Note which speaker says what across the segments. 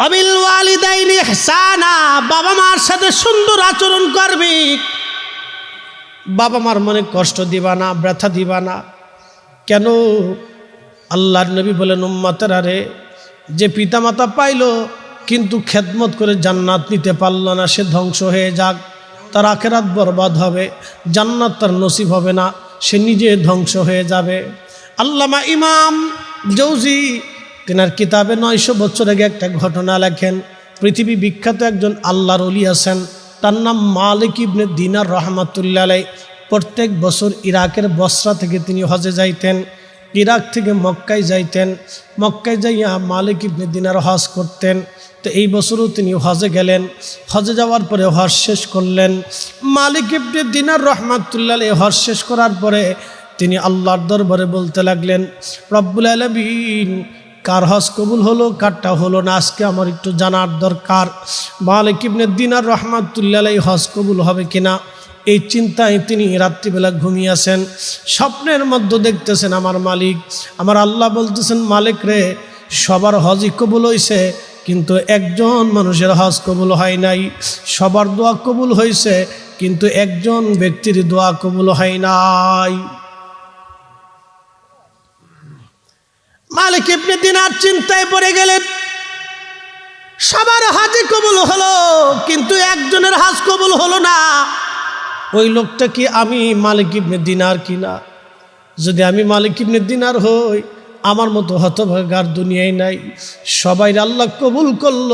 Speaker 1: অবিল ওয়ালিদাইনি ইহসানা, বাবা মার সাথে সুন্দর আচরণ করবি। বাবা মার মনে কষ্ট দিবা না, ব্যথা দিবা না। কেন? আল্লাহর নবী বলেন, উম্মাতের আরে যে পিতামাতা পাইলো, কিন্তু খেদমত করে জান্নাত নিতে পারল না, সে ধ্বংস হয়ে যাক। তার আখেরাত বরবাদ হবে, জান্নাত তার নসিব হবে না, সে নিজে ধ্বংস হয়ে যাবে। আল্লামা ইমাম জৌজি তেনার কিতাবে নয়শো বছর আগে একটা ঘটনা লেখেন, পৃথিবী বিখ্যাত একজন আল্লাহর অলি আছেন, তার নাম মালিক ইবনে দিনার রহমাতুল্লাহ আলাই প্রত্যেক বছর ইরাকের বসরা থেকে তিনি হজে যাইতেন, ইরাক থেকে মক্কায় যাইতেন, মক্কায় যাইয়া মালিক ইবনে দিনার হজ করতেন। তো এই বছরও তিনি হজে গেলেন, হজে যাওয়ার পরে হজ শেষ করলেন। মালিক ইবনে দিনার রহমাতুল্লাহ আলাই হজ শেষ করার পরে তিনি আল্লাহর দরবারে বলতে লাগলেন, রব্বুল আলমিন কার হজ কবুল হলো, কারটা হলো না? আজকে আমার একটু জানার দরকার। মালিক ইবনে দিনার রহমাতুল্লাহ হজ কবুল হবে কিনা, এই চিন্তায় তিনি রাত্রিবেলা ঘুমিয়েছেন স্বপ্নের মধ্যে দেখতেছেন আমার মালিক। আমার আল্লাহ বলতেছেন, মালিক রে, সবার হজই কবুল হয়েছে কিন্তু একজন মানুষের হজ কবুল হয় নাই। সবার দোয়া কবুল হয়েছে কিন্তু একজন ব্যক্তির দোয়া কবুল হয় নাই। মালিক ইবনে দিনার চিন্তায় পড়ে গেলেন। সবার হাজে কবুল হলো, কিন্তু একজনের হাজ কবুল হলো না। ওই লোকটা কি আমি মালিক ইবনে দিনার কিনা যদি আমি মালিক ইবনে দিনার হই, আমার মতো হতভাগার দুনিয়ায় নাই। সবাই আল্লাহ কবুল করল,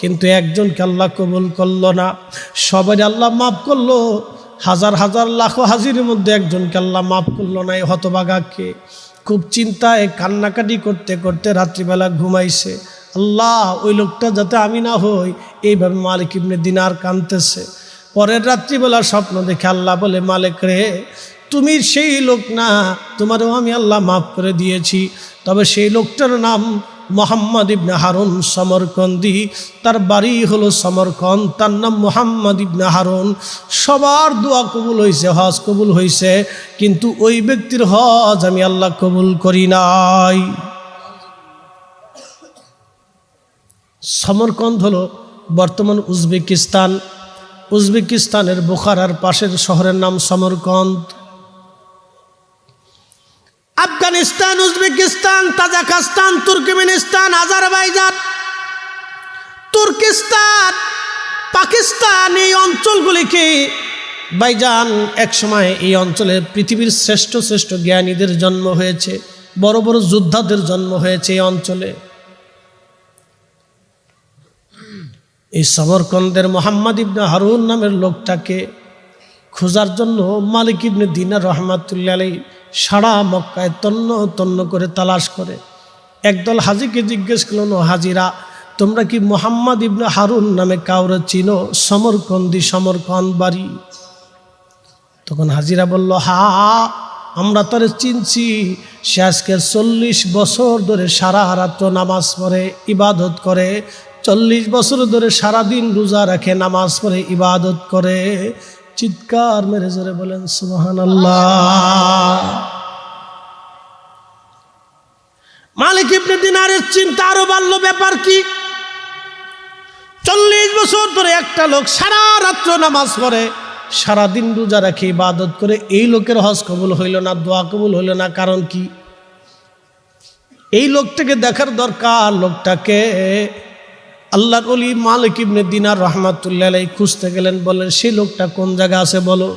Speaker 1: কিন্তু একজনকে আল্লাহ কবুল করল না। সবাই আল্লাহ মাফ করল, হাজার হাজার লাখো হাজির মধ্যে একজনকে আল্লাহ মাফ করল না, এই হতভাগাকে। খুব চিন্তায় কান্নাকাটি করতে করতে রাত্রিবেলা ঘুমাইছে। আল্লাহ, ওই লোকটা যাতে আমি না হই, এইভাবে মালিক ইবনে দিনার কানতেছে। পরের রাত্রিবেলা স্বপ্ন দেখে আল্লাহ বলে, মালিক রে, তুমি সেই লোক না, তোমারও আমি আল্লাহ মাফ করে দিয়েছি। তবে সেই লোকটার নাম মোহাম্মদ ইবনে হারুন সমরকন্দি। তার বাড়ি হলো সমরকন্দ, তার নাম মোহাম্মদ ইবনে হারুন। সবার দোয়া কবুল হয়েছে হজ কবুল হয়েছে কিন্তু ওই ব্যক্তির হজ আমি আল্লাহ কবুল করি নাই। সমরকন্দ হলো বর্তমান উজবেকিস্তান। উজবেকিস্তানের বোখারার পাশের শহরের নাম Samarkand. Afghanistan, Uzbekistan, Tajikistan, Turkmenistan, Azerbaijan, Turkestan, Pakistan এই অঞ্চলগুলিকে বাইজান একসময় এই অঞ্চলে পৃথিবীর শ্রেষ্ঠ শ্রেষ্ঠ জ্ঞানীদের জন্ম হয়েছে, বড় বড় যোদ্ধাদের জন্ম হয়েছে এই অঞ্চলে। এই সমরকন্দের মোহাম্মদ ইবনে হারুন নামের লোকটাকে খোঁজার জন্য মালিক ইবনে দিনার রহমাতুল্লা আলী সারা মক্কায় তন্ন তন্ন করে তালাশ করে। একদল হাজিকে জিজ্ঞেস করলেন হাজিরা, তোমরা কি মোহাম্মদ ইবনে হারুন নামে কাউরে চিনো? সমরকন্দি সমরকন্দ বাড়ি। তখন হাজিরা বলল, হা, আমরা তারে চিনছি। সে আজকের চল্লিশ বছর ধরে সারা রাত্র নামাজ পড়ে, ইবাদত করে। চল্লিশ বছর ধরে সারাদিন রোজা রাখে, নামাজ পড়ে, ইবাদত করে। চিৎকার মেরে জোরে বলেন সুহান মালিক ইবনে দিনারের চিন্তা আরও বাড়লো, ব্যাপার কি? চল্লিশ বছর ধরে একটা লোক সারা রাত্র নামাজ পড়ে, সারাদিন রোজা রাখে ইবাদত করে, এই লোকের হজ কবুল হইল না, দোয়া কবুল হইল না, কারণ কি? এই লোকটাকে দেখার দরকার, লোকটাকে আল্লাহর অলি মালিক ইবনে দিনার রহমাতুল্লাহ খুঁজতে গেলেন বলেন সেই লোকটা কোন জায়গা আছে বলো?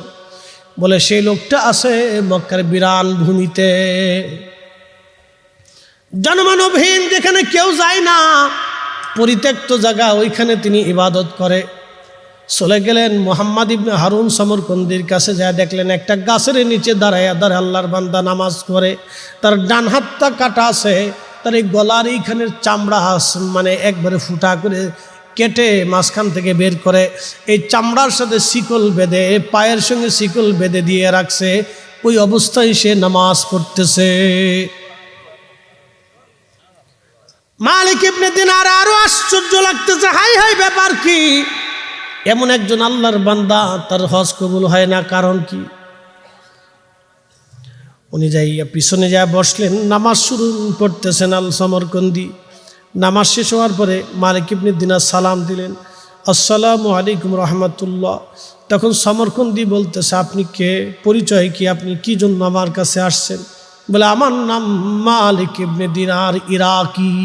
Speaker 1: বলে, সেই লোকটা আছে মক্কার বিরান ভূমিতে। জনমানবহীন যেখানে কেউ যায় না, পরিত্যক্ত জায়গা, ওইখানে তিনি ইবাদত করে। চলে গেলেন মোহাম্মদ ইবনে হারুন সমরকন্দির কাছে, যা দেখলেন, একটা গাছের নিচে দাঁড়ায় দাঁড়ায় আল্লাহর বান্দা নামাজ করে তার ডান হাতটা কাটা আছে তার এই গলার এইখানের চামড়া হাস মানে একবারে ফুটা করে কেটে মাঝখান থেকে বের করে, এই চামড়ার সাথে শিকল বেঁধে, পায়ের সঙ্গে শিকল বেঁধে দিয়ে রাখছে, ওই অবস্থায় সে নামাজ পড়তেছে। মালিক ইবনে দিনার আরও আশ্চর্য লাগতেছে, হাই হাই, ব্যাপার কি? এমন একজন আল্লাহর বান্দা, তার হজ কবুল হয় না, কারণ কি? উনি যাইয়া পিছনে যা বসলেন, নামাজ শুরু করতেছেন আল সমরকন্দি নামাজ শেষ হওয়ার পরে মালিক ইবনে দিনার সালাম দিলেন, আসসালামু আলাইকুম রহমতুল্লাহ। তখন সমরকন্দি বলতেছে, আপনি কে? পরিচয় কি? আপনি কি জন্য আমার কাছে আসছেন? বলে, আমার নাম মালিক ইবনে দিনার ইরাকি।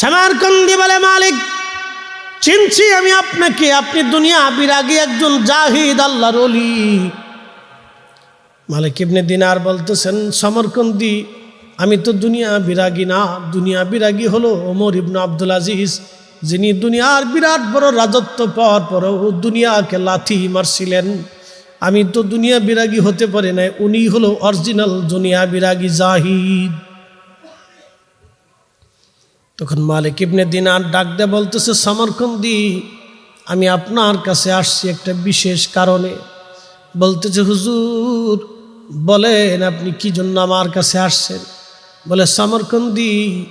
Speaker 1: সমরকন্দি বলে, মালিক, চিনছি আমি আপনাকে। আপনি দুনিয়া বিরাগী একজন জাহিদ, আল্লাহর অলি মালিক ইবনে দিনার বলতেছেন, সমরকন্দি, আমি তো দুনিয়া বিরাগী না। দুনিয়া বিরাগী হলো ওমর ইবনু আব্দুল আজিজ, যিনি দুনিয়ার বিরাট বড় রাজত্ব পাওয়ার পরেও দুনিয়াকে লাথি মারছিলেন। আমি তো দুনিয়া বিরাগী হতে পারি না উনি হলো অরিজিনাল দুনিয়া বিরাগী জাহিদ। তখন মালিক ইবনে দিনার ডাক দে বলতেছে, সমরকন্দি, আমি আপনার কাছে আসছি একটা বিশেষ কারণে। বলতেছে, হুজুর বলেন, আপনি কি জন্য আমার কাছে আসছেন? বলে, সমরকন্দি,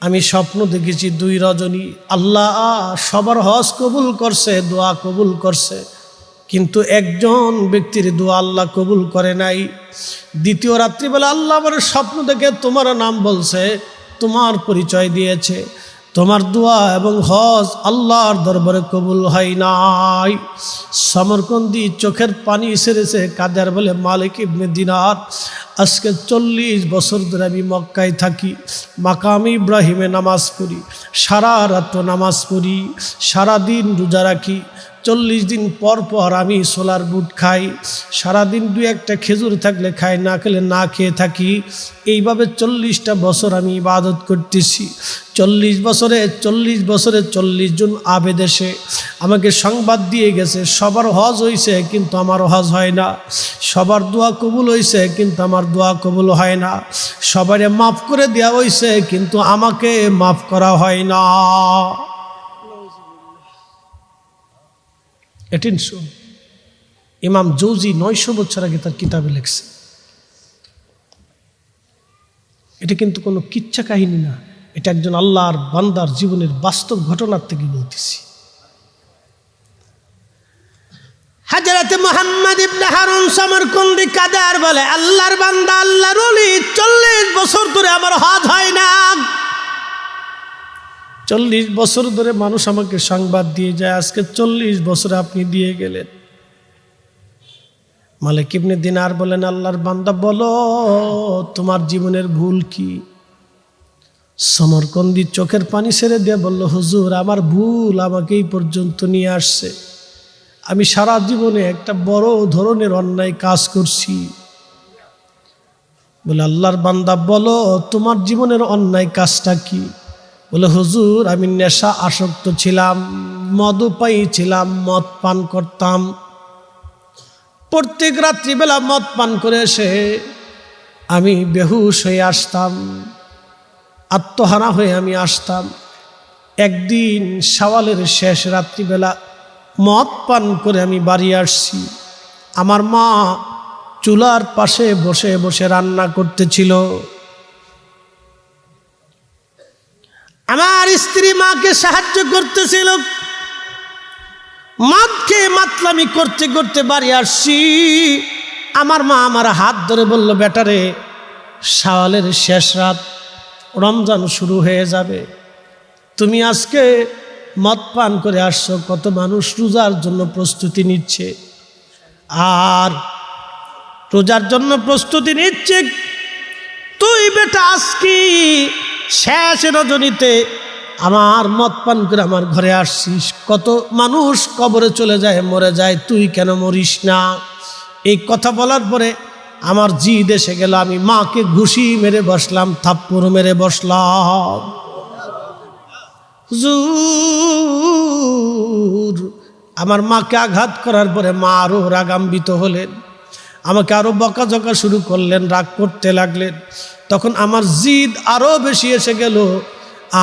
Speaker 1: আমি স্বপ্ন দেখেছি দুই রজনী। আল্লাহ সবার হজ কবুল করছে, দোয়া কবুল করছে। কিন্তু একজন ব্যক্তির দোয়া আল্লাহ কবুল করে নাই। দ্বিতীয় রাত্রিবেলা আল্লাহ আমার স্বপ্ন দেখে তোমার নাম বলছে, তোমার পরিচয় দিয়েছে। তোমার দোয়া এবং হজ আল্লাহর দরবারে কবুল হয় নাই। সমরকন্দি চোখের পানি সেরেছে, কাদের বলে মালিক ইবনে দিনার। আজকে চল্লিশ বছর ধরে আমি মক্কায় থাকি, মাকাম ইব্রাহিমে নামাজ পড়ি, সারা রাত্র নামাজ পড়ি, সারাদিন রোজা রাখি চল্লিশ দিন পর পর আমি সোলার বুট খাই। সারাদিন দু একটা খেজুর থাকলে খাই, না খেলে না খেয়ে থাকি। এইভাবে চল্লিশটা বছর আমি ইবাদত করতেছি। চল্লিশ বছরে চল্লিশ বছরে চল্লিশ জন আবেদেশে আমাকে সংবাদ দিয়ে গেছে, সবার হজ হয়েছে কিন্তু আমার হজ হয় না। সবার দোয়া কবুল হয়েছে কিন্তু আমার দোয়া কবুল হয় না। সবারে মাফ করে দেওয়া হয়েছে কিন্তু আমাকে মাফ করা হয় না। এটেনশন ইমাম জৌজি নয়শো বছর আগে তার কিতাবে লেখছে। এটা কিন্তু কোনো কিচ্ছা কাহিনী না। এটা একজন আল্লাহর বান্দার জীবনের বাস্তব ঘটনার থেকে বলতেছি। হাজরাতে মোহাম্মদ ইবনে হারুন সমরকুন্দি কাদার বলে, আল্লাহর বান্দা, আল্লাহর অলি চল্লিশ বছর ধরে আমার হজ হয় না। চল্লিশ বছর ধরে মানুষ আমাকে সংবাদ দিয়ে যায়, আজকে চল্লিশ বছর আপনি দিয়ে গেলেন। মালে মালিক ইবনে দিনার বলেন, আল্লাহর বান্দা বলো, তোমার জীবনের ভুল কি? সমরকন্দি চোখের পানি ছেড়ে দিয়ে বলল, হুজুর, আমার ভুল আমাকে এই পর্যন্ত নিয়ে আসছে। আমি সারা জীবনে একটা বড় ধরনের অন্যায় কাজ করছি। বলে, আল্লাহর বান্দা বলো, তোমার জীবনের অন্যায় কাজটা কি? বলে, হুজুর, আমি নেশা আসক্ত ছিলাম মদপাই ছিলাম মদ পান করতাম। প্রত্যেক রাত্রিবেলা মদ পান করে এসে আমি বেহুশ হয়ে আসতাম, আত্মহারা হয়ে আমি আসতাম। একদিন সওয়ালের শেষ রাত্রিবেলা মদ পান করে আমি বাড়ি আসছি। আমার মা চুলার পাশে বসে বসে রান্না করতেছিল। আমার স্ত্রী মাকে সাহায্য করতেছিল। খেয়ে মাতলামি করতে করতে বাড়ি আসছি। আমার মা আমার হাত ধরে বলল বেটারে শাওয়ালের শেষ রাত, রমজান শুরু হয়ে যাবে। তুমি আজকে মদ পান করে আসছো, কত মানুষ রোজার জন্য প্রস্তুতি নিচ্ছে। আর রোজার জন্য প্রস্তুতি নিচ্ছে, তুই বেটা আজকে শেষ রজনীতে আমার মদ পান করে আমার ঘরে আসছিস। কত মানুষ কবরে চলে যায়, মরে যায়, তুই কেন মরিস না? এই কথা বলার পরে আমার জি দেশে গেল, আমি মাকে ঘুষি মেরে বসলাম, থাপ্পড় মেরে বসলাম। আমার মাকে আঘাত করার পরে মা আরও রাগাম্বিত হলেন। আমাকে আরও বকাঝকা শুরু করলেন, রাগ করতে লাগলেন। তখন আমার জিদ আরও বেশি এসে গেল।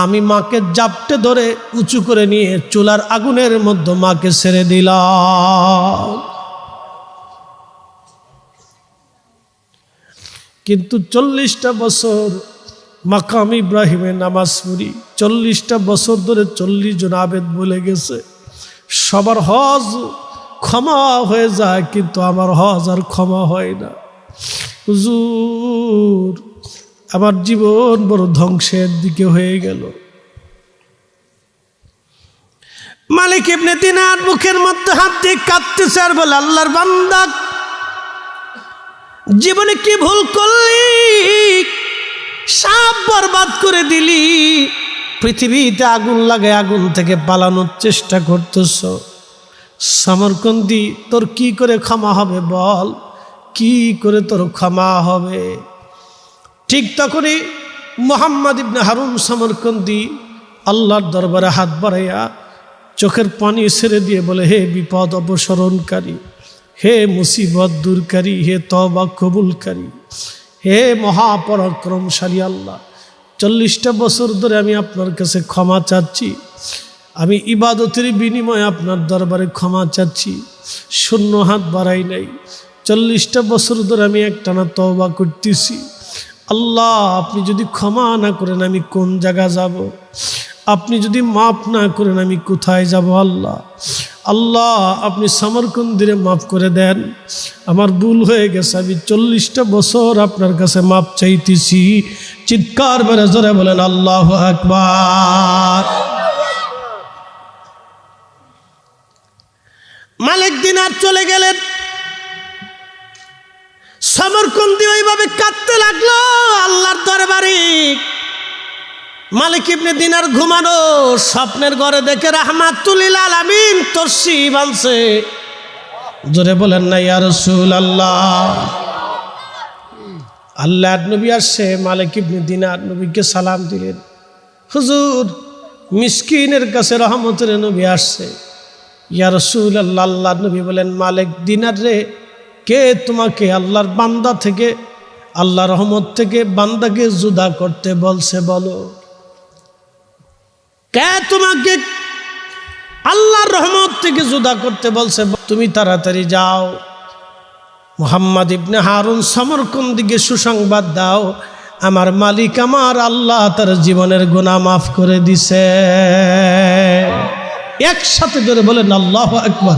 Speaker 1: আমি মাকে জাপটে ধরে উঁচু করে নিয়ে চুলার আগুনের মধ্যে মাকে ছেড়ে দিলাম। কিন্তু চল্লিশটা বছর মাকাম ইব্রাহিমে নামাজ পড়ি, চল্লিশটা বছর ধরে চল্লিশ জন আবেদ বলে গেছে। সবার হজ ক্ষমা হয়ে যায়, কিন্তু আমার হজ আর ক্ষমা হয় না। হুজুর আমার জীবন বড় ধ্বংসের দিকে হয়ে গেল। মালিক ইবনে দিনার মুখের মধ্যে হাত দিয়ে কাঁদতেছে আর বলে, আল্লাহর বান্দা, জীবনে কি ভুল করলি? সাপ বরবাদ করে দিলি। পৃথিবীতে আগুন লাগে আগুন থেকে পালানোর চেষ্টা করতেছ। সমরকন্দি, তোর কি করে ক্ষমা হবে বল? কি করে তোর ক্ষমা হবে? ঠিক তখনই মোহাম্মদ ইবনে হারুন সমরকন্দি আল্লাহর দরবারে হাত বাড়াইয়া চোখের পানি ছেড়ে দিয়ে বলে, হে বিপদ অপসরণকারী, হে মুসিবত দূরকারী, হে তবা কবুলকারী, হে মহাপরাক্রমশালী আল্লাহ, চল্লিশটা বছর ধরে আমি আপনার কাছে ক্ষমা চাচ্ছি। আমি ইবাদতের বিনিময়ে আপনার দরবারে ক্ষমা চাচ্ছি। শূন্য হাত বাড়াই নাই। চল্লিশটা বছর ধরে আমি একটানা তবা করতেছি। আল্লাহ, আপনি যদি ক্ষমা না করেন, আমি কোন জায়গা যাব? আপনি যদি মাফ না করেন, আমি কোথায় যাব আল্লাহ? আল্লাহ, আপনি সমরকন্দিরে মাফ করে দেন। আমার ভুল হয়ে গেছে, আমি চল্লিশটা বছর আপনার কাছে মাপ চাইতেছি। চিৎকার মেরে জোরে বলেন, আল্লাহ আকবার। মালিক দিন আর চলে গেলেন সমরকন্দি ওইভাবে কাঁদতে লাগল, আল্লাহর দরবারে। মালিক ইবনে দিনার ঘুমানো স্বপ্নের ঘরে দেখে রাহমাতুলিল আলামিন তর্সি বানছে। জোরে বলেন না, ইয়া রসুল আল্লাহ আল্লাহ নবী আসছে, মালিক ইবনে দিনার নবীকে সালাম দিলেন। হুজুর, মিসকিনের কাছে রহমতের নবী আসছে। ইয়া রসুল আল্লাহ আল্লাহ নবী বলেন, মালিক দিনার রে কে তোমাকে আল্লাহর বান্দা থেকে আল্লাহ রহমত থেকে বান্দাকে জুদা করতে বলছে বলো? কে তোমাকে আল্লাহর রহমত থেকে জুদা করতে বলছে তুমি তাড়াতাড়ি যাও। মোহাম্মদ ইবনে হারুন সমরকম দিকে সুসংবাদ দাও। আমার মালিক আমার আল্লাহ তার জীবনের গুণা মাফ করে দিছে। একসাথে ধরে বলেন, আল্লাহ একবার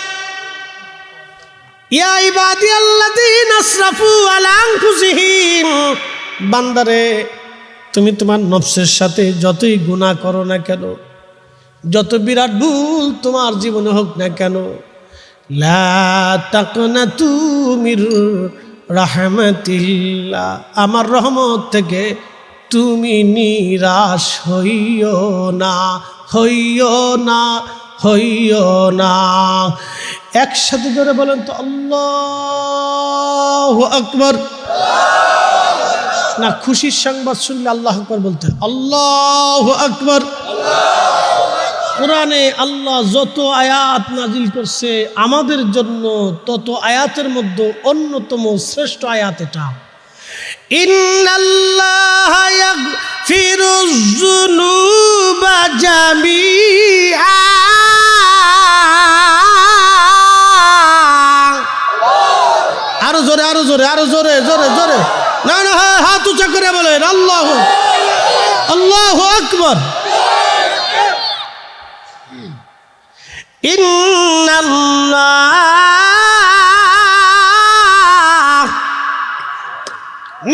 Speaker 1: ইয়া ইবাদি আল্লাযীনা আসরাফু আলা আনফুসিহিম। বান্দারে, তুমি তোমার নফসের সাথে যতই গুনাহ করো না কেন, যত বিরাট ভুল তোমার জীবনে হোক না কেন, লা তাকনাতু মির রাহমাতিল্লাহ। আমার রহমত থেকে তুমি নিরাশ হইও না হইও না হইও না। একসাথে ধরে বলেন তো, আল্লাহ আকবর। না, খুশির সংবাদ শুনলে আল্লাহ আকবর বলতে আল্লাহ আকবর। কোরআনে আল্লাহ যত আয়াত নাজিল করছে, আমাদের জন্য তত আয়াতের মধ্যে অন্যতম শ্রেষ্ঠ আয়াত এটা। ইন্নাল্লাহ ইয়াগফিরু যুনুবা জামিআ। আরও জোরে আরও জোরে আরও জোরে জোরে জোরে। না না হ্যাঁ হাত উঁচা করে বলেন, আল্লাহ আল্লাহ আকবর।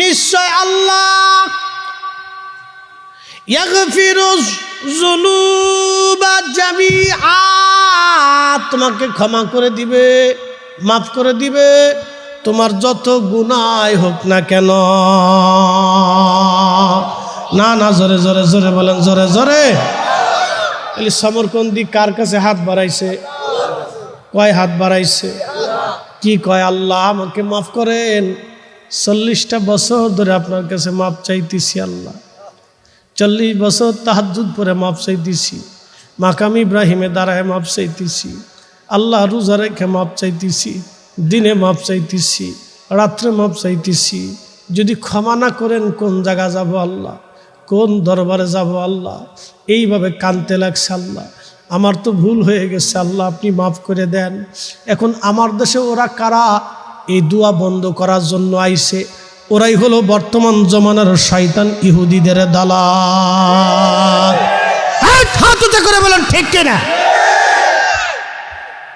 Speaker 1: নিশ্চয় আল্লাহ তোমাকে ক্ষমা করে দিবে, মাফ করে দিবে। তোমার যত গুনাই হোক না কেন? না না, জোরে জোরে জোরে বলেন, জোরে জোরে। সমরকন্দি কার কাছে হাত বাড়াইছে? কয় হাত বাড়াইছে? কি কয় আল্লাহ, আমাকে মাফ করেন। চল্লিশটা বছর ধরে আপনার কাছে মাপ চাইতেছি আল্লাহ। চল্লিশ বছর তাহাজুদ পরে মাপ চাইতেছি। মাকাম ইব্রাহিমে দাঁড়ায় মাপ চাইতেছি। আল্লাহ রোজা রেখে মাপ চাইতেছি। দিনে মাপ চাইতেছি, রাত্রে মাপ চাইতেছি, যদি ক্ষমা না করেন কোন জায়গা যাব আল্লাহ, কোন দরবারে যাব আল্লাহ, এইভাবে কানতে লাগছে আল্লাহ। আমার তো ভুল হয়ে গেছে আল্লাহ, আপনি মাফ করে দেন। এখন আমার দেশে ওরা কারা? এই দুয়া বন্ধ করার জন্য আইছে। ওরাই হলো বর্তমান জমানার শয়তান, ইহুদিদের দালা করে বলেন, ঠিক কিনা?